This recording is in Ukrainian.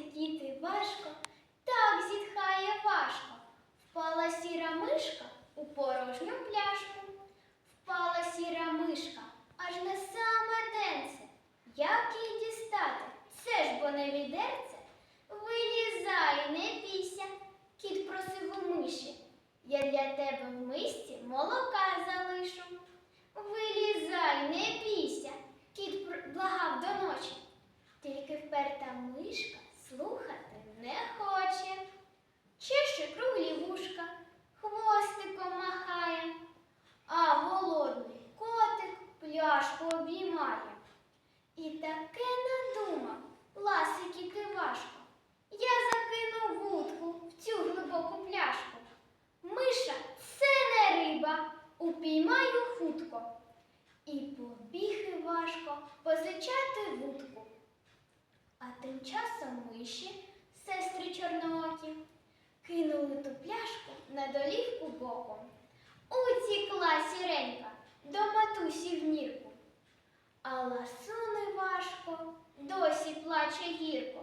сидіти важко, так зітхає важко. Впала сіра мишка у порожню пляшку. Впала сіра мишка, аж на саме денце. Як їй дістати? Це ж бо не відерце. Вилізай, не бійся, кіт просив у миші. Я для тебе в мисті. Пляшку обіймає. І таке надумав, ласики важко. Я закину вудку в цю глибоку пляшку. Миша це не риба, упіймаю хутко. І побіг Івашко позичати вудку. А тим часом миші, сестри чорноокі, кинули ту пляшку на долівку боком. Досі плаче гірко.